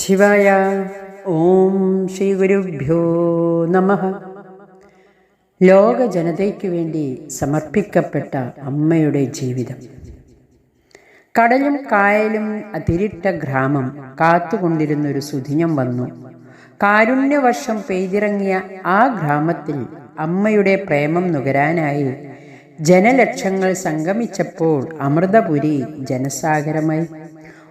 ശിവായ. ഓം ശ്രീ ഗുരുഭ്യോ നമ. ലോക ജനതയ്ക്ക് വേണ്ടി സമർപ്പിക്കപ്പെട്ട അമ്മയുടെ ജീവിതം. കടലും കായലും അതിരിട്ട ഗ്രാമം കാത്തുകൊണ്ടിരുന്നൊരു സുദിനം വന്നു. കാരുണ്യവർഷം പെയ്തിറങ്ങിയ ആ ഗ്രാമത്തിൽ അമ്മയുടെ പ്രേമം നുകരാനായി ജനലക്ഷങ്ങൾ സംഗമിച്ചപ്പോൾ അമൃതപുരി ജനസാഗരമായി.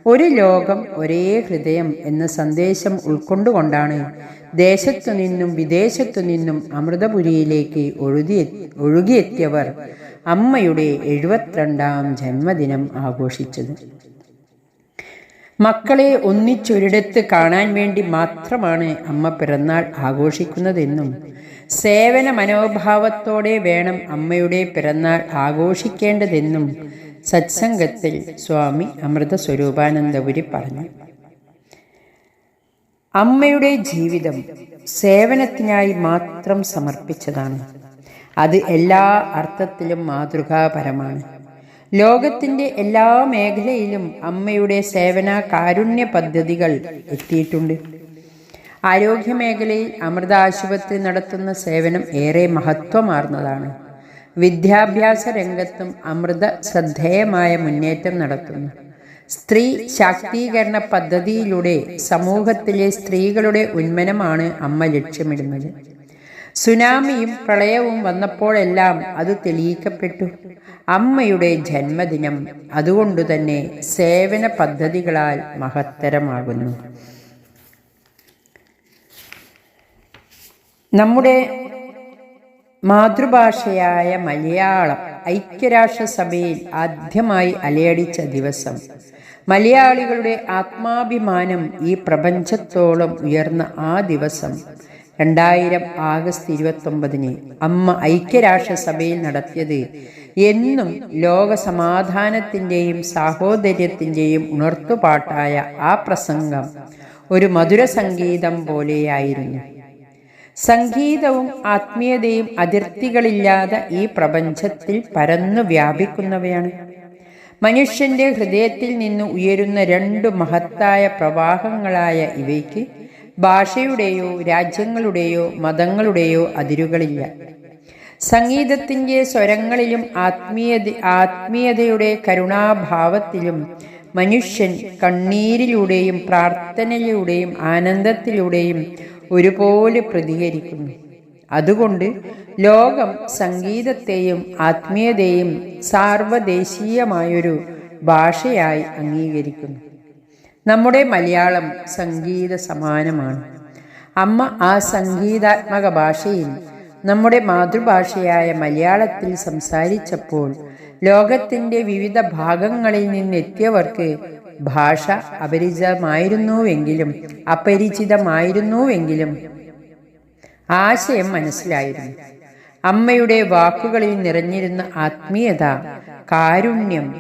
ഒരു ലോകം ഒരേ ഹൃദയം എന്ന സന്ദേശം ഉൾക്കൊണ്ടുകൊണ്ടാണ് ദേശത്തു നിന്നും വിദേശത്തു നിന്നും അമൃതപുരിയിലേക്ക് ഒഴുതി ഒഴുകിയെത്തിയവർ അമ്മയുടെ എഴുപത്തിരണ്ടാം ജന്മദിനം ആഘോഷിച്ചത്. മക്കളെ ഒന്നിച്ചൊരിടത്ത് കാണാൻ വേണ്ടി മാത്രമാണ് അമ്മ പിറന്നാൾ ആഘോഷിക്കുന്നതെന്നും സേവന മനോഭാവത്തോടെ വേണം അമ്മയുടെ പിറന്നാൾ ആഘോഷിക്കേണ്ടതെന്നും സത്സംഗത്തിൽ സ്വാമി അമൃത സ്വരൂപാനന്ദപുരി പറഞ്ഞു അമ്മയുടെ ജീവിതം സേവനത്തിനായി മാത്രം സമർപ്പിച്ചതാണ്. അത് എല്ലാ അർത്ഥത്തിലും മാതൃകാപരമാണ്. ലോകത്തിന്റെ എല്ലാ മേഖലയിലും അമ്മയുടെ സേവന കാരുണ്യ പദ്ധതികൾ എത്തിയിട്ടുണ്ട്. ആരോഗ്യ മേഖലയിൽ അമൃത ആശുപത്രി നടത്തുന്ന സേവനം ഏറെ മഹത്വമാർന്നതാണ്. വിദ്യാഭ്യാസ രംഗത്തും അമൃത ശ്രദ്ധേയമായ മുന്നേറ്റം നടത്തുന്നു. സ്ത്രീ ശാക്തീകരണ പദ്ധതിയിലൂടെ സമൂഹത്തിലെ സ്ത്രീകളുടെ ഉന്മനമാണ് അമ്മ ലക്ഷ്യമിടുന്നത്. സുനാമിയും പ്രളയവും വന്നപ്പോഴെല്ലാം അത് തെളിയിക്കപ്പെട്ടു. അമ്മയുടെ ജന്മദിനം അതുകൊണ്ടുതന്നെ സേവന പദ്ധതികളാൽ മഹത്തരമാകുന്നു. നമ്മുടെ മാതൃഭാഷയായ മലയാളം ഐക്യരാഷ്ട്രസഭയിൽ ആദ്യമായി അലയടിച്ച ദിവസം. മലയാളികളുടെ ആത്മാഭിമാനം ഈ പ്രപഞ്ചത്തോളം ഉയർന്ന ആ ദിവസം. രണ്ടായിരം ആഗസ്റ്റ് ഇരുപത്തൊമ്പതിന് അമ്മ ഐക്യരാഷ്ട്രസഭയിൽ നടത്തിയത് എന്നും ലോക സമാധാനത്തിന്റെയും സാഹോദര്യത്തിന്റെയും ഉണർത്തുപാട്ടായ ആ പ്രസംഗം ഒരു മധുര സംഗീതം പോലെയായിരുന്നു. സംഗീതവും ആത്മീയതയും അതിർത്തികളില്ലാതെ ഈ പ്രപഞ്ചത്തിൽ പരന്നു വ്യാപിക്കുന്നവയാണ്. മനുഷ്യന്റെ ഹൃദയത്തിൽ നിന്ന് ഉയരുന്ന രണ്ട് മഹത്തായ പ്രവാഹങ്ങളായ ഇവയ്ക്ക് ഭാഷയുടെയോ രാജ്യങ്ങളുടെയോ മതങ്ങളുടെയോ അതിരുകളില്ല. സംഗീതത്തിന്റെ സ്വരങ്ങളിലും ആത്മീയത ആത്മീയതയുടെ കരുണാഭാവത്തിലും മനുഷ്യൻ കണ്ണീരിലൂടെയും പ്രാർത്ഥനയിലൂടെയും ആനന്ദത്തിലൂടെയും ഒരുപോലെ പ്രതികരിക്കുന്നു. അതുകൊണ്ട് ലോകം സംഗീതത്തെയും ആത്മീയതയും സാർവദേശീയമായൊരു ഭാഷയായി അംഗീകരിക്കുന്നു. നമ്മുടെ മലയാളം സംഗീത സമാനമാണ്. അമ്മ ആ സംഗീതാത്മക ഭാഷയിൽ നമ്മുടെ മാതൃഭാഷയായ മലയാളത്തിൽ സംസാരിച്ചപ്പോൾ ലോകത്തിന്റെ വിവിധ ഭാഗങ്ങളിൽ നിന്നെത്തിയവർക്ക് ഭാഷ അപരിചിതമായിരുന്നുവെങ്കിലും അപരിചിതമായിരുന്നുവെങ്കിലും ആശയം മനസ്സിലായിരുന്നു. അമ്മയുടെ വാക്കുകളിൽ നിറഞ്ഞിരുന്ന ആത്മീയത കാരുണ്യം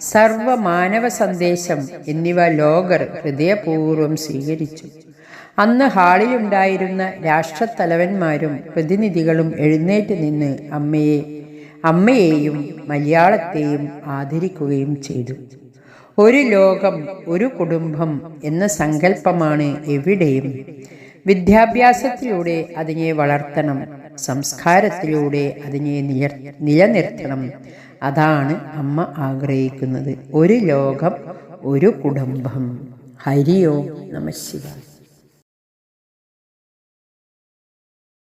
സർവമാനവ സന്ദേശം എന്നിവ ലോകർ ഹൃദയപൂർവം സ്വീകരിച്ചു. അന്ന് ഹാളിലുണ്ടായിരുന്ന രാഷ്ട്രത്തലവന്മാരും പ്രതിനിധികളും എഴുന്നേറ്റ് നിന്ന് അമ്മയെ അമ്മയെയും മലയാളത്തെയും ആദരിക്കുകയും ചെയ്തു. ഒരു ലോകം ഒരു കുടുംബം എന്ന സങ്കല്പമാണ് എവിടെയും. വിദ്യാഭ്യാസത്തിലൂടെ അതിനെ വളർത്തണം സംസ്കാരത്തിലൂടെ അതിനെ നിലനിർത്തണം. അതാണ് അമ്മ ആഗ്രഹിക്കുന്നത്. ഒരു ലോകം ഒരു കുടുംബം. ഹരിയോ നമശിവായ